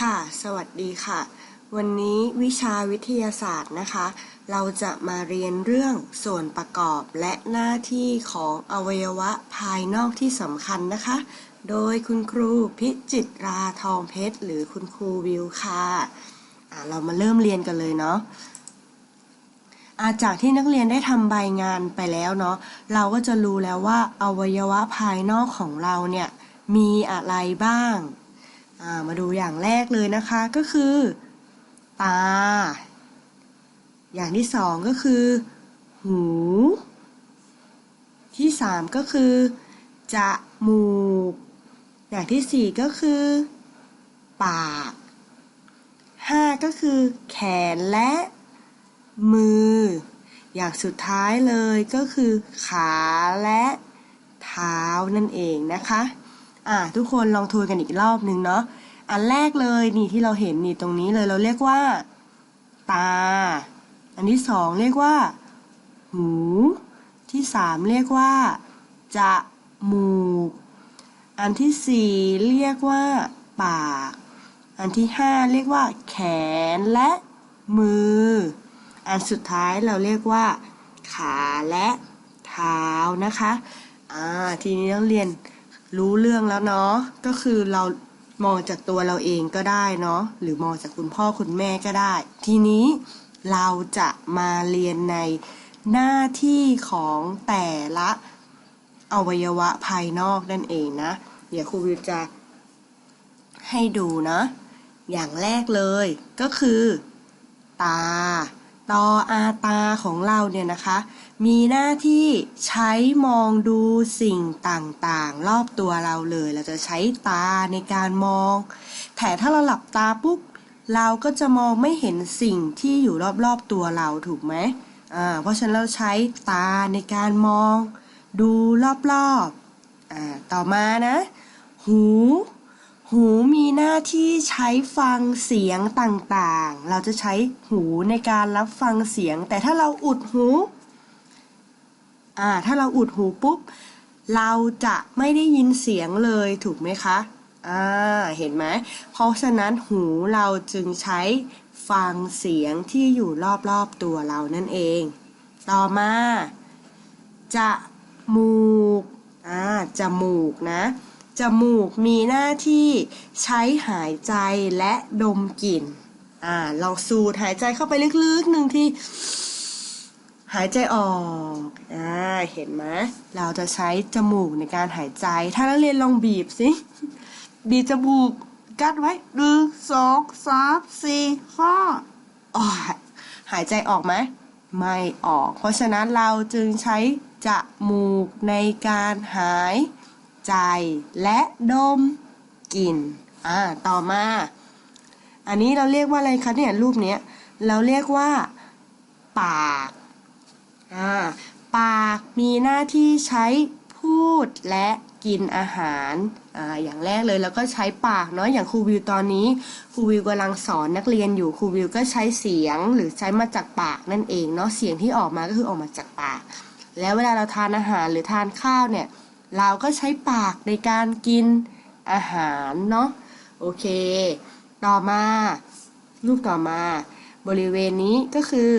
ค่ะ สวัสดีค่ะ วันนี้วิชาวิทยาศาสตร์นะคะ เราจะมาเรียนเรื่องส่วนประกอบและหน้าที่ของอวัยวะภายนอกที่สำคัญนะคะ โดยคุณครูพิจิตราทองเพชร หรือคุณครูวิวค่ะะเรามาเริ่มเรียนกันเลยเนาะอาจากที่นักเรียนได้ทำใบงานไปแล้วเนาะเราก็จะรู้แล้วว่าอวัยวะภายนอกของเราเนี่ยมีอะไรบ้าง มาดูอย่างแรกเลยนะคะก็คือ ตา อย่างที่สองก็คือ หู ที่สามก็คือจมูก อย่างที่สี่ก็คือ ปากห้าก็คือแขนและมือ อย่างสุดท้ายเลยก็คือขาและเท้านั่นเองนะคะ อ่าทุกคนลองทวนกันอีกรอบหนึ่งเนาะอันแรกเลยนี่ที่เราเห็นนี่ตรงนี้เลยเราเรียกว่า ตา อันที่สองเรียกว่า หู ที่สามเรียกว่าจมูก อันที่สี่เรียกว่า ปาก อันที่ห้าเรียกว่า แขนและมือ อันสุดท้ายเราเรียกว่า ขาและเท้านะคะอ่าทีนี้นักเรียน รู้เรื่องแล้วเนาะก็คือเรามองจากตัวเราเองก็ได้เนาะหรือมองจากคุณพ่อคุณแม่ก็ได้ ทีนี้เราจะมาเรียนในหน้าที่ของแต่ละอวัยวะภายนอกนั่นเองนะ เดี๋ยวครูวิวจะให้ดูนะ อย่างแรกเลยก็คือ ตา ตออาตาของเราเนี่ยนะคะ มีหน้าที่ใช้มองดูสิ่งต่างๆ รอบตัวเราเลย เราจะใช้ตาในการมอง แต่ถ้าเราหลับตาปุ๊บเราก็จะมองไม่เห็นสิ่งที่อยู่รอบๆตัวเราถูกไหมอ่าเพราะฉะนั้นเราใช้ตาในการมอง ดูรอบๆอ่าต่อมานะ หู หูมีหน้าที่ใช้ฟังเสียงต่างๆ เราจะใช้หูในการรับฟังเสียง แต่ถ้าเราอุดหู อ่า ถ้าเราอุดหูปุ๊บ เราจะไม่ได้ยินเสียงเลยถูกไหมคะ อ่า เห็นไหม เพราะฉะนั้นหูเราจึงใช้ฟังเสียงที่อยู่รอบๆตัวเรานั่นเอง ต่อมา จะมูก อ่า จมูกนะ จมูกมีหน้าที่ใช้หายใจและดมกลิ่น อ่า ลองสูดหายใจเข้าไปลึกๆหนึ่งที่ หายใจออก อ่า เห็นไหม เราจะใช้จมูกในการหายใจ ถ้านักเรียนลองบีบสิ บีบจมูก กัดไว้หนึ่งสองสามสี่ห้าออหายใจออกไหม ไม่ออก เพราะฉะนั้นเราจึงใช้จมูกในการหาย ใจและดมกลิ่นอ่าต่อมา อันนี้เราเรียกว่าอะไรคะเนี่ยรูปเนี้ยเราเรียกว่า ปากอ่าปากมีหน้าที่ใช้พูดและกินอาหารอ่าอย่างแรกเลยเราก็ใช้ปากเนาะอย่างครูวิวตอนนี้ครูวิวกำลังสอนนักเรียนอยู่ครูวิวก็ใช้เสียงหรือใช้มาจากปากนั่นเองเนาะเสียงที่ออกมาก็คือออกมาจากปาก แล้วเวลาเราทานอาหารหรือทานข้าวเนี่ย เราก็ใช้ปากในการกินอาหารเนาะโอเค ต่อมารูปต่อมา บริเวณนี้ก็คือ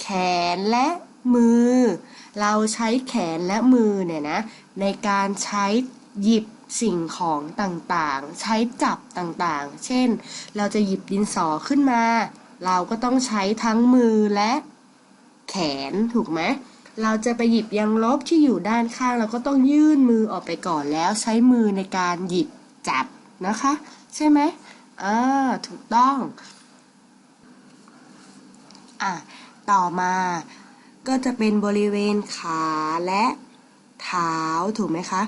แขนและมือ เราใช้แขนและมือเนี่ยนะ ในการใช้หยิบสิ่งของต่างๆ ใช้จับต่างๆ เช่น เราจะหยิบดินสอขึ้นมา เราก็ต้องใช้ทั้งมือและแขนถูกไหม เราจะไปหยิบยางลบที่อยู่ด้านข้าง เราก็ต้องยื่นมือออกไปก่อนแล้วใช้มือในการหยิบจับนะคะ ใช่ไหมอ่าถูกต้องอะต่อมาก็จะเป็นบริเวณขาและเท้าถูกไหมคะ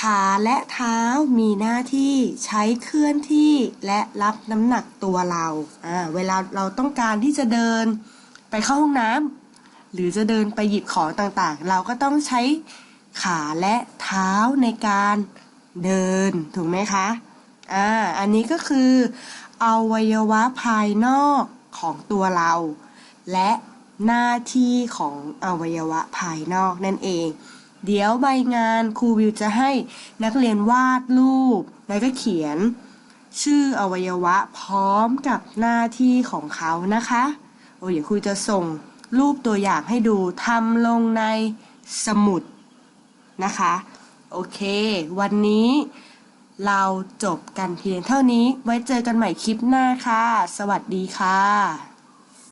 ขาและเท้ามีหน้าที่ใช้เคลื่อนที่และรับน้ำหนักตัวเราอ่าเวลาเราต้องการที่จะเดินไปเข้าห้องน้ำ หรือจะเดินไปหยิบของต่างๆ เราก็ต้องใช้ขาและเท้าในการเดินถูกไหมคะอ่าอันนี้ก็คืออวัยวะภายนอกของตัวเรา และหน้าที่ของอวัยวะภายนอกนั่นเอง เดี๋ยวใบงานครูวิวจะให้นักเรียนวาดรูป แล้วก็เขียน ชื่ออวัยวะพร้อมกับหน้าที่ของเขานะคะ โอ้เดี๋ยวครูจะส่ง รูปตัวอย่างให้ดูทำลงในสมุดนะคะ โอเค วันนี้เราจบกันเพียงเท่านี้ไว้เจอกันใหม่คลิปหน้าค่ะ สวัสดีค่ะ